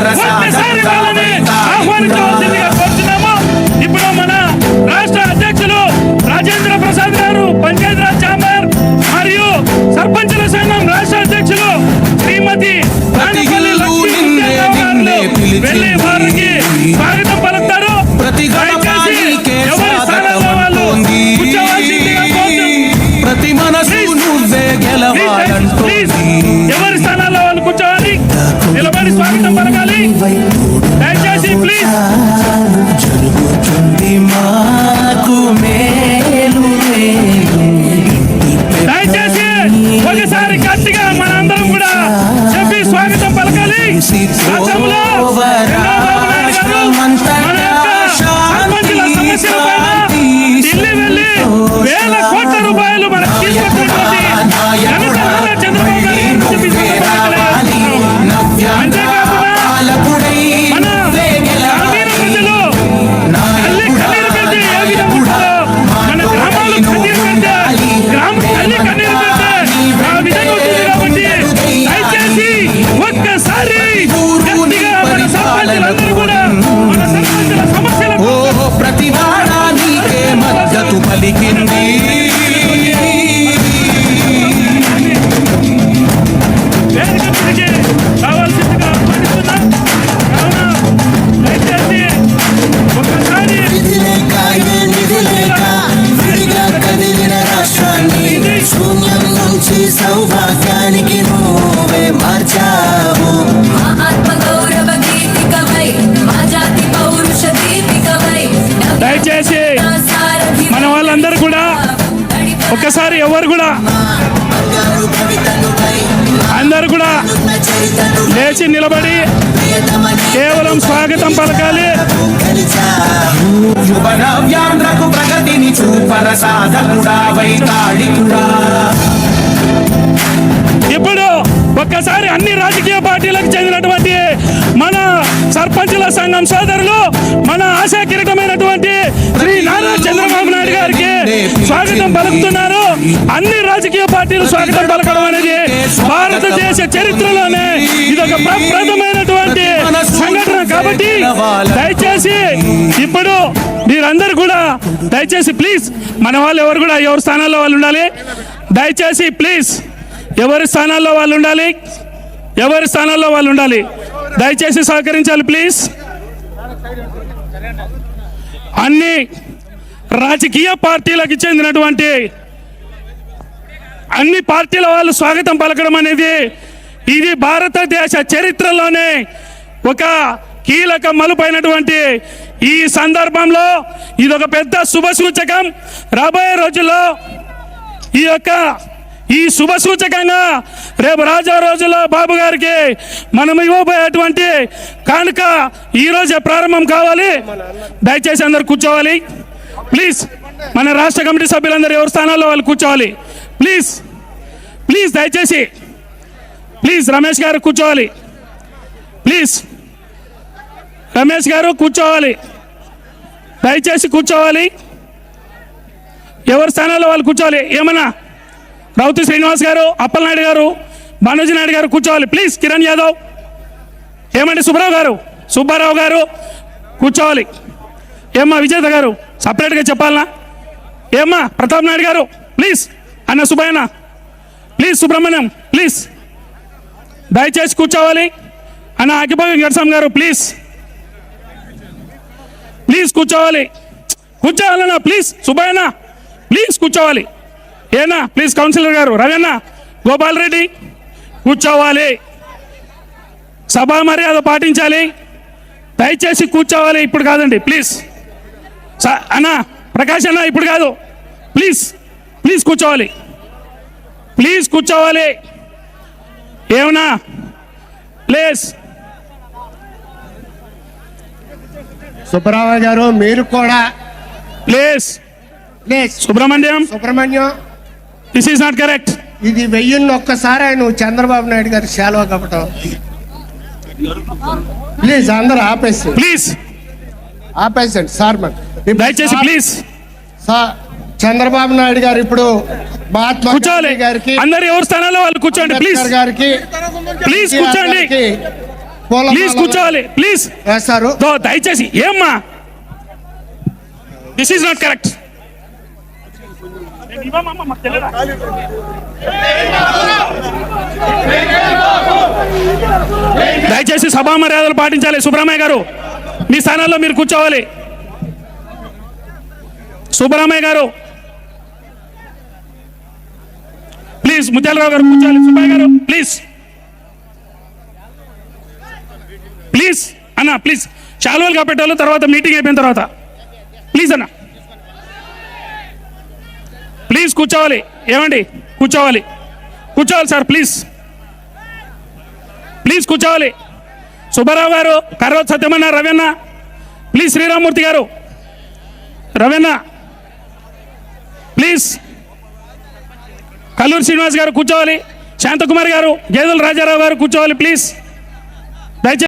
ఒక్కసారి Tony. సౌభాగ్యానికి నువ్వే మార్చావు. దయచేసి మన వాళ్ళందరూ కూడా ఒక్కసారి ఎవరు కూడా అందరూ కూడా లేచి నిలబడి కేవలం స్వాగతం పలకాలి. ప్రగతిని చూపర సాధకుడా వైతాళికుడా. ఒక్కసారి అన్ని రాజకీయ పార్టీలకు చెందినటువంటి మన సర్పంచుల సంఘం సోదరులు మన ఆశా కిరీటమైనటువంటి శ్రీ నారా చంద్రబాబు నాయుడు గారికి స్వాగతం పలుకుతున్నారు. అన్ని రాజకీయ పార్టీలు స్వాగతం పలకడం అనేది భారతదేశ చరిత్రలోనే ఇది ఒక ప్రప్రదమైనటువంటి సంఘటన కాబట్టి దయచేసి ఇప్పుడు మీరందరూ కూడా దయచేసి ప్లీజ్ మన వాళ్ళు ఎవరు కూడా ఎవరి స్థానాల్లో వాళ్ళు ఉండాలి. దయచేసి ప్లీజ్ ఎవరి స్థానాల్లో వాళ్ళు ఉండాలి? ఎవరి స్థానాల్లో వాళ్ళు ఉండాలి? దయచేసి సహకరించాలి ప్లీజ్. అన్ని రాజకీయ పార్టీలకు చెందినటువంటి అన్ని పార్టీల వాళ్ళు స్వాగతం పలకడం అనేది ఇది భారతదేశ చరిత్రలోనే ఒక కీలక మలుపైనటువంటి ఈ సందర్భంలో ఇది ఒక పెద్ద శుభ సూచకం రాబోయే రోజుల్లో ఈ యొక్క ఈ శుభ సూచకంగా రేపు రాజా రోజుల్లో బాబు గారికి మనం ఇవ్వబోయేటువంటి కానుక ఈరోజే ప్రారంభం కావాలి. దయచేసి అందరు కూర్చోవాలి. ప్లీజ్ మన రాష్ట్ర కమిటీ సభ్యులందరూ ఎవరి స్థానాల్లో వాళ్ళు కూర్చోవాలి. ప్లీజ్ ప్లీజ్ దయచేసి ప్లీజ్ రమేష్ గారు కూర్చోవాలి. ప్లీజ్ రమేష్ గారు కూర్చోవాలి. దయచేసి కూర్చోవాలి. ఎవరి స్థానాల్లో వాళ్ళు కూర్చోవాలి? ఏమన్నా? రౌతి శ్రీనివాస్ గారు అప్పలనాయుడు గారు మనోజ్ నాయుడు గారు కూర్చోవాలి. ప్లీజ్ కిరణ్ యాదవ్. ఏమండి సుబ్బారావు గారు? సుబ్బారావు గారు కూర్చోవాలి. ఏమ్మా విజేత గారు? సపరేట్గా చెప్పాలనా? ఏమ్మా ప్రతాప్ నాయుడు గారు? ప్లీజ్ అన్న సుబ్బయ్యన్న. ప్లీజ్ సుబ్రహ్మణ్యం ప్లీజ్ దయచేసి కూర్చోవాలి. అన్న అకిభాగం వెంకటస్వామి గారు ప్లీజ్ ప్లీజ్ కూర్చోవాలి. కూర్చోవాలన్నా ప్లీజ్ సుబ్బయ్యన్న. ప్లీజ్ కూర్చోవాలి. ఏనా? ప్లీజ్ కౌన్సిలర్ గారు రవీణ గోపాల్ రెడ్డి కూర్చోవాలి. సభా మర్యాద పాటించాలి. దయచేసి కూర్చోవాలి ఇప్పుడు కాదండి ప్లీజ్. అన్న ప్రకాష్ అన్న ఇప్పుడు కాదు. ప్లీజ్ ప్లీజ్ కూర్చోవాలి. ప్లీజ్ కూర్చోవాలి. ఏమన్నా? ప్లీజ్. సుబ్బరావు గారు మీరు కూడా. Please. Please. Subrahmanyam. Subrahmanyam. This is not correct ఇది వెయ్యిన్ని ఒక్కసారి ఆయన చంద్రబాబు నాయుడు గారి సేవ కప్పటం. ప్లీజ్ అందరూ ఆపేసి. ప్లీజ్ ఆపేసండి సార్ మరి. దయచేసి ప్లీజ్ సార్ చంద్రబాబు నాయుడు గారు ఇప్పుడు మహాత్మా కూర్చోవాలి. గారికి అందరు ఎవరి స్థానాల్లో వాళ్ళు కూర్చోండి ప్లీజ్ గారికి ప్లీజ్ కూర్చోండి. ప్లీజ్ కూర్చోవాలి ప్లీజ్ వేస్తారు దయచేసి ఏమ్మా? దిస్ ఈజ్ నాట్ కరెక్ట్ దయచేసి సభా మర్యాదలు పాటించాలి. సుబ్రహ్మణ్య గారు మీ స్థానాల్లో మీరు కూర్చోవాలి. సుబ్రహ్మణ్య గారు ప్లీజ్ ముత్యాలరావు గారు కూర్చోవాలి. సుబ్బయ్య గారు ప్లీజ్. ప్లీజ్ అన్న ప్లీజ్. శాలువలు కాపెట్టాలి తర్వాత మీటింగ్ అయిపోయిన తర్వాత. ప్లీజ్ అన్నా. ప్లీజ్ కూర్చోవాలి. ఏమండి? కూర్చోవాలి. కూర్చోవాలి సార్ ప్లీజ్. ప్లీజ్ కూర్చోవాలి. సుబ్బారావు గారు కర్వత్ సత్యమన్న రవీణ ప్లీజ్ శ్రీరామూర్తి గారు. రవీణ ప్లీజ్. కల్లూరు శ్రీనివాస్ గారు కూర్చోవాలి. శాంతకుమార్ గారు గేదెల రాజారావు గారు కూర్చోవాలి ప్లీజ్. దయచేసి